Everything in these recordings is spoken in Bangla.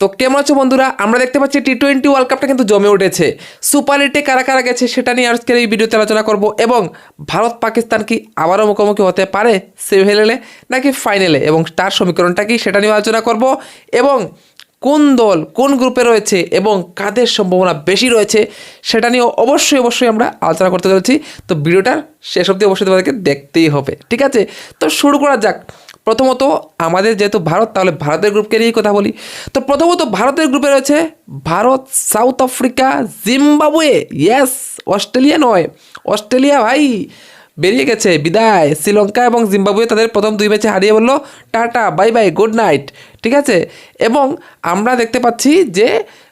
তো কেমন আছো বন্ধুরা? আমরা দেখতে পাচ্ছি টি টোয়েন্টি ওয়ার্ল্ড কাপটা কিন্তু জমে উঠেছে। সুপার এইটে কারা কারা গেছে সেটা নিয়ে আজকের এই ভিডিওতে আলোচনা করব এবং ভারত পাকিস্তান কি আবারও মুখোমুখি হতে পারে সেমিফাইনালে নাকি ফাইনালে এবং তার সমীকরণটা কি সেটা নিয়ে আলোচনা করব। এবং কোন দল, কোন গ্রুপে রয়েছে এবং কাদের সম্ভাবনা বেশি রয়েছে সেটা নিয়ে অবশ্যই অবশ্যই আমরা আলোচনা করতে চলেছি। তো ভিডিওটা শেষ অবধি অবশ্যই তোমাদেরকে দেখতেই হবে। ঠিক আছে? তো শুরু করা যাক। প্রথমত আমাদের যেহেতু ভারত, তাহলে ভারতের গ্রুপকে নিয়েই কথা বলি। তো প্রথমত ভারতের গ্রুপে রয়েছে Bharat, South Africa, Zimbabwe. Yes Australia নয়। অস্ট্রেলিয়া ভাই, বেরিয়ে গেছে, বিদায়। শ্রীলঙ্কা এবং জিম্বাবুয়ে তাদের প্রথম দুই ম্যাচে হারিয়ে বলল, tata bye bye good night ঠিক আছে? এবং আমরা দেখতে পাচ্ছি যে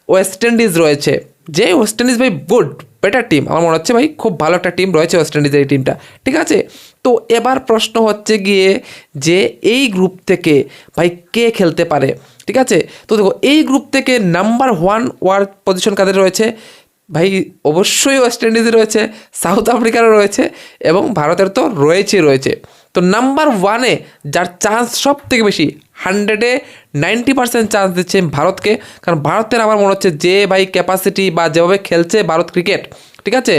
ওয়েস্ট ইন্ডিজ রয়েছে। যে ওয়েস্ট ইন্ডিজ ভাই গুড বেটার টিম আমার মনে হচ্ছে ভাই, খুব ভালো একটা টিম রয়েছে ওয়েস্ট ইন্ডিজের এই টিমটা ঠিক আছে? তো এবার প্রশ্ন হচ্ছে গিয়ে যে এই গ্রুপ থেকে ভাই কে খেলতে পারে? ঠিক আছে? তো দেখো, এই গ্রুপ থেকে নাম্বার ওয়ান ওয়ার্ড পজিশন কাদের রয়েছে? ভাই অবশ্যই ওয়েস্ট ইন্ডিজে রয়েছে সাউথ আফ্রিকারও রয়েছে এবং ভারতের তো রয়েছে রয়েছে। তো নাম্বার ওয়ানে যার চান্স সব থেকে বেশি হান্ড্রেডে নাইনটি পার্সেন্ট চান্স দিচ্ছে ভারতকে। কারণ ভারতের আমার মনে হচ্ছে যে ভাই ক্যাপাসিটি বা যেভাবে খেলছে ভারত ক্রিকেট ঠিক আছে?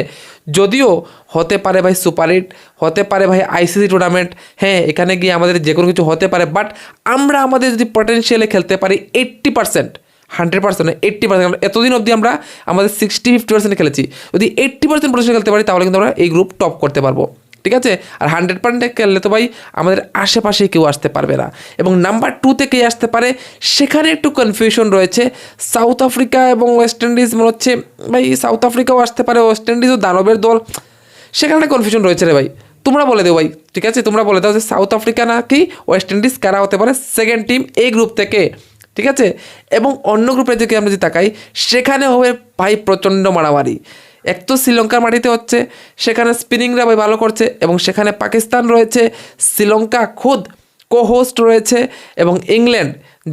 যদিও হতে পারে ভাই সুপার হিট, হতে পারে ভাই আইসিসি টুর্নামেন্ট হ্যাঁ এখানে গিয়ে আমাদের যে কোনো কিছু হতে পারে বাট আমরা আমাদের যদি পটেনশিয়ালে খেলতে পারি eighty percent hundred percent eighty percent এতদিন অবধি আমরা আমাদের সিক্সটি ফিফটি পার্সেন্ট খেলেছি। যদি এইট্টি পার্সেন্ট পটেন্সিয়াল খেলতে পারি, তাহলে কিন্তু আমরা এই গ্রুপ টপ করতে পারব। ঠিক আছে? আর হান্ড্রেড পার্সেন্টে খেললে তো ভাই আমাদের আশেপাশে কেউ আসতে পারবে না। এবং নাম্বার টুতে কে আসতে পারে, সেখানে একটু কনফিউশন রয়েছে। সাউথ আফ্রিকা এবং ওয়েস্ট ইন্ডিজ মনে হচ্ছে, ভাই সাউথ আফ্রিকাও আসতে পারে ওয়েস্ট ইন্ডিজও দানবের দল। সেখানে একটা কনফিউশন রয়েছে রে ভাই। তোমরা বলে দেও ভাই, ঠিক আছে? তোমরা বলে দাও যে সাউথ আফ্রিকা নাকি ওয়েস্ট ইন্ডিজ কারা হতে পারে? সেকেন্ড টিম এই গ্রুপ থেকে, ঠিক আছে? এবং অন্য গ্রুপের দিকে আমরা যদি তাকাই, সেখানে হবে ভাই প্রচণ্ড মারামারি। এক তো শ্রীলঙ্কার মাটিতে হচ্ছে, সেখানে স্পিনিংরা ভালো করছে এবং সেখানে পাকিস্তান রয়েছে, শ্রীলঙ্কা খুদ কো হোস্ট রয়েছে এবং ইংল্যান্ড,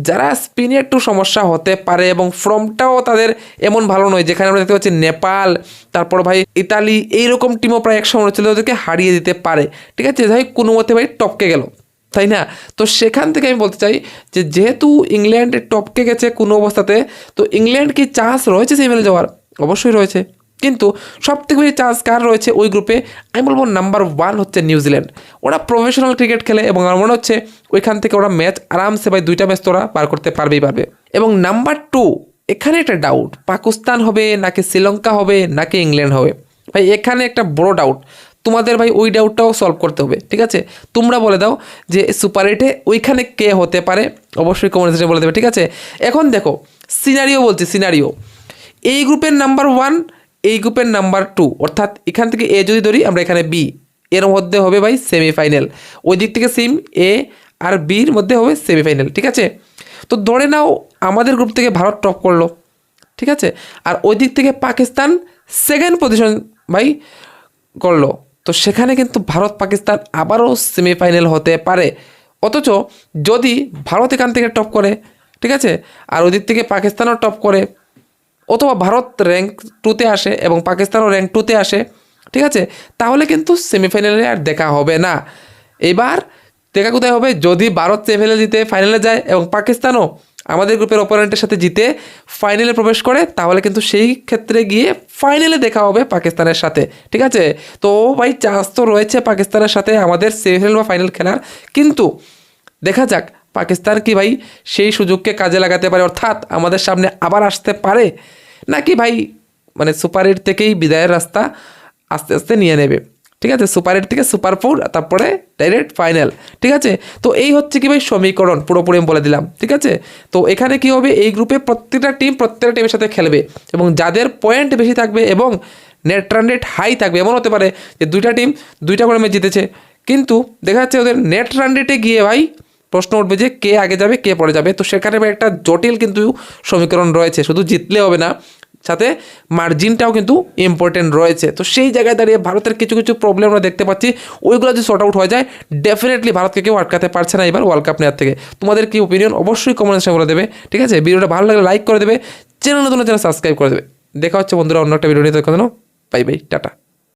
যারা স্পিনে একটু সমস্যা হতে পারে এবং ফর্মটাও তাদের এমন ভালো নয়, যেখানে আমরা দেখতে পাচ্ছি নেপাল, তারপর ভাই ইতালি, এইরকম টিমও প্রায় একসময় হচ্ছিল ওদেরকে হারিয়ে দিতে পারে। ঠিক আছে ভাই কোনো মতে ভাই টপকে গেল, তাই না? তো সেখান থেকে আমি বলতে চাই যে যেহেতু ইংল্যান্ড টপকে গেছে কোনো অবস্থাতে, তো ইংল্যান্ড কি চান্স রয়েছে সেমিফাইনালে যাওয়ার অবশ্যই রয়েছে। কিন্তু সব থেকে বেশি চান্স কার রয়েছে ওই গ্রুপে আমি বলব নাম্বার ওয়ান হচ্ছে নিউজিল্যান্ড ওরা প্রফেশনাল ক্রিকেট খেলে এবং আমার মনে হচ্ছে ওইখান থেকে ওরা ম্যাচ আরামসে ভাই দুইটা ম্যাচ তোরা পার করতে পারবেই পারবে। এবং নাম্বার টু এখানে একটা ডাউট পাকিস্তান হবে নাকি শ্রীলঙ্কা হবে নাকি ইংল্যান্ড হবে? ভাই, এখানে একটা বড় ডাউট তোমাদের ভাই ওই ডাউটটাও সলভ করতে হবে, ঠিক আছে? তোমরা বলে দাও যে সুপার এইটে ওইখানে কে হতে পারে? অবশ্যই কমেন্ট বলে দেবে, ঠিক আছে? এখন দেখো সিনারিও বলছি সিনারিও এই গ্রুপের নাম্বার ওয়ান এই গ্রুপের নাম্বার টু, অর্থাৎ এখান থেকে এ যদি ধরি, আমরা এখানে বি। এর মধ্যে হবে ভাই সেমিফাইনাল ওই দিক থেকে সিম এ আর বির মধ্যে হবে সেমিফাইনাল ঠিক আছে? তো ধরে নাও আমাদের গ্রুপ থেকে ভারত টপ করল, ঠিক আছে? আর ওই দিক থেকে পাকিস্তান সেকেন্ড পজিশন ভাই করল। তো সেখানে কিন্তু ভারত পাকিস্তান আবারও সেমিফাইনাল হতে পারে। অথচ যদি ভারত এখান থেকে টপ করে, ঠিক আছে? আর ওদিক থেকে পাকিস্তানও টপ করে অথবা ভারত র্যাঙ্ক টুতে আসে এবং পাকিস্তানও র্যাঙ্ক টুতে আসে, ঠিক আছে? তাহলে কিন্তু সেমিফাইনালে আর দেখা হবে না। এবার দেখা কোথায় হবে? যদি ভারত সেমিফাইনালে জিতে ফাইনালে যায় এবং পাকিস্তানও আমাদের গ্রুপের অপোনেন্টের সাথে জিতে ফাইনালে প্রবেশ করে, তাহলে কিন্তু সেই ক্ষেত্রে গিয়ে ফাইনালে দেখা হবে পাকিস্তানের সাথে, ঠিক আছে? তো ভাই চান্স তো রয়েছে পাকিস্তানের সাথে আমাদের সেমিফাইনাল বা ফাইনাল খেলার, কিন্তু দেখা যাক পাকিস্তান কি ভাই সেই সুযোগকে কাজে লাগাতে পারে, অর্থাৎ আমাদের সামনে আবার আসতে পারে। নাকি ভাই মানে সুপার এইট থেকেই বিদায়ের রাস্তা আস্তে আস্তে নিয়ে নেবে। ঠিক আছে? সুপার এইট থেকে সুপার ফোর, তারপরে ডাইরেক্ট ফাইনাল। ঠিক আছে? তো এই হচ্ছে কি ভাই সমীকরণ? পুরোপুরি আমি বলে দিলাম। ঠিক আছে? তো এখানে কি হবে? এই গ্রুপে প্রত্যেকটা টিম প্রত্যেকটা টিমের সাথে খেলবে এবং যাদের পয়েন্ট বেশি থাকবে এবং নেট রান রেট হাই থাকবে, এমন হতে পারে যে দুইটা টিম দুইটা করে ম্যাচ জিতেছে। কিন্তু দেখা যাচ্ছে ওদের নেট রান রেটে গিয়ে ভাই প্রশ্ন উঠবে যে কে আগে যাবে, কে পরে যাবে। তো সেখানে একটা জটিল কিন্তু সমীকরণ রয়েছে। শুধু জিতলে হবে না। সাথে মার্জিনটাও কিন্তু ইম্পর্টেন্ট রয়েছে। তো সেই জায়গায় দাঁড়িয়ে ভারতের কিছু কিছু প্রবলেম আমরা দেখতে পাচ্ছি। ওইগুলো যদি শর্ট আউট হয়ে যায় ডেফিনেটলি ভারতকে কেউ আটকাতে পারছে না এবার ওয়ার্ল্ড কাপ নেওয়ার থেকে। তোমাদের কি ওপিনিয়ন অবশ্যই কমেন্ট বলে দেবে। ঠিক আছে? ভিডিওটা ভালো লাগলে লাইক করে দেবে। চ্যানেল নতুন চ্যানেল সাবস্ক্রাইব করে দেবে। দেখা হচ্ছে বন্ধুরা অন্য একটা ভিডিও নিয়ে দেখো বাই বাই টাটা।